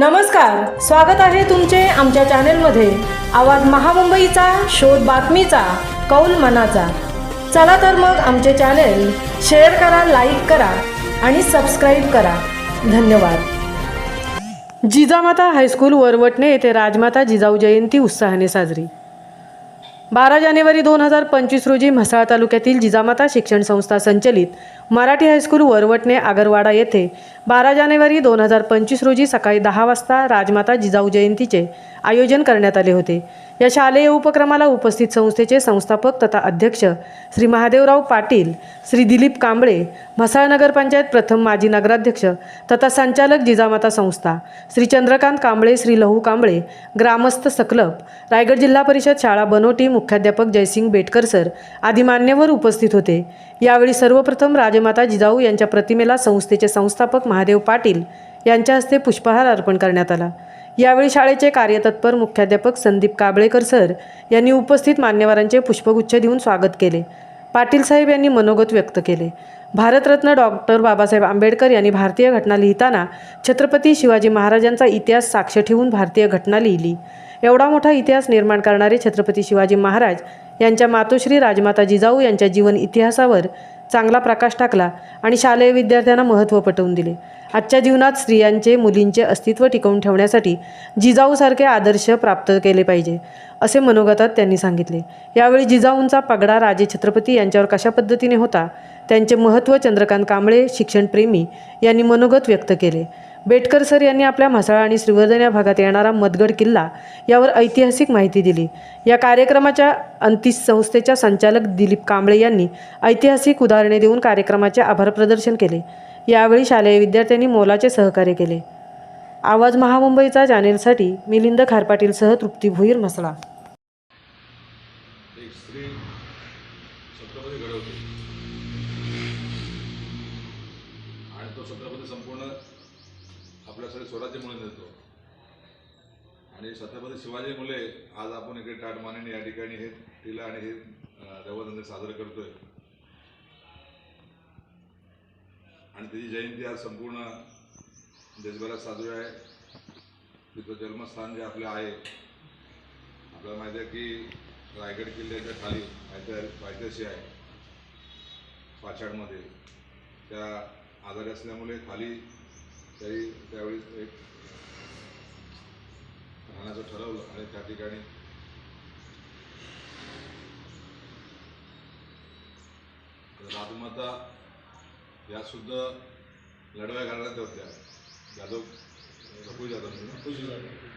नमस्कार स्वागत आहे तुमचे आमच्या चॅनेलमध्ये. आवाज महामुंबईचा शोध बातमीचा कौल मनाचा. चला तर मग आमचे चॅनेल शेअर करा लाईक करा आणि सबस्क्राईब करा. धन्यवाद. जिजामाता हायस्कूल वरवटणे येथे राजमाता जिजाऊ जयंती उत्साहाने साजरी. बारा जानेवारी दोन हजार पंचवीस रोजी म्हसाळ तालुक्यातील जिजामाता शिक्षण संस्था संचलित मराठी हायस्कूल वरवटणे आगरवाडा येथे बारा जानेवारी दोन हजार पंचवीस रोजी सकाळी दहा वाजता राजमाता जिजाऊ जयंतीचे आयोजन करण्यात आले होते. या शालेय उपक्रमाला उपस्थित संस्थेचे संस्थापक तथा अध्यक्ष श्री महादेवराव पाटील श्री दिलीप कांबळे म्हसाळ नगरपंचायत प्रथम माजी नगराध्यक्ष तथा संचालक जिजामाता संस्था श्री चंद्रकांत कांबळे श्री लहू कांबळे ग्रामस्थ सकलप रायगड जिल्हा परिषद शाळा बनोटी मुख्याध्यापक जयसिंग बेटकर सर आदी मान्यवर उपस्थित होते. यावेळी सर्वप्रथम राजमाता जिजाऊ यांच्या प्रतिमेला संस्थेचे संस्थापक महादेव पाटील यांच्या हस्ते पुष्पहार अर्पण करण्यात आला. यावेळी शाळेचे कार्यतत्पर मुख्याध्यापक संदीप काबळेकर सर यांनी उपस्थित मान्यवरांचे पुष्पगुच्छ देऊन स्वागत केले. पाटील साहेब यांनी मनोगत व्यक्त केले. भारतरत्न डॉक्टर बाबासाहेब आंबेडकर यांनी भारतीय घटना लिहिताना छत्रपती शिवाजी महाराजांचा इतिहास साक्ष ठेवून भारतीय घटना लिहिली. एवढा मोठा इतिहास निर्माण करणारे छत्रपती शिवाजी महाराज यांच्या मातोश्री राजमाता जिजाऊ यांच्या जीवन इतिहासावर चांगला प्रकाश टाकला आणि शालेय विद्यार्थ्यांना महत्त्व पटवून दिले. आजच्या जीवनात स्त्रियांचे मुलींचे अस्तित्व टिकवून ठेवण्यासाठी जिजाऊसारखे आदर्श प्राप्त केले पाहिजे असे मनोगतात त्यांनी सांगितले. यावेळी जिजाऊंचा पगडा राजे छत्रपती यांच्यावर कशा पद्धतीने होता त्यांचे महत्त्व चंद्रकांत कांबळे शिक्षणप्रेमी यांनी मनोगत व्यक्त केले. बेटकर सर यांनी आपल्या म्हसाळा आणि श्रीवर्धन या भागात येणारा मदगड किल्ला यावर ऐतिहासिक माहिती दिली. या कार्यक्रमाच्या अंतिश संस्थेच्या संचालक दिलीप कांबळे यांनी ऐतिहासिक उदाहरणे देऊन कार्यक्रमाचे आभार प्रदर्शन केले. यावेळी शालेय विद्यार्थ्यांनी मोलाचे सहकार्य केले. आवाज महामुंबईचा चॅनेलसाठी मिलिंद खारपाटीलसह तृप्ती भुईर म्हसळा. छत्रपती घडवते. आणि तो छत्रपती संपूर्ण आपल्यासाठी स्वराज्य म्हणून देतो आणि छत्रपती शिवाजी मुले आज आपण इकडे टाटमानेने या ठिकाणी हे तिला आणि हे अं, साजरं करतोय. आणि त्याची जयंती आज संपूर्ण देशभरात साजरी आहे. तिचं जन्मस्थान जे आपलं आहे आपल्याला माहिती आहे की रायगड किल्ल्याच्या खाली पायथ्याशी आहे. पाछाडमध्ये त्या आजारी असल्यामुळे खाली तरी त्यावेळी एक राहण्याचं ठरवलं आणि त्या ठिकाणी राजमाता या सुद्धा लढव्या घालण्यात होत्या. जाधव रघु जाधव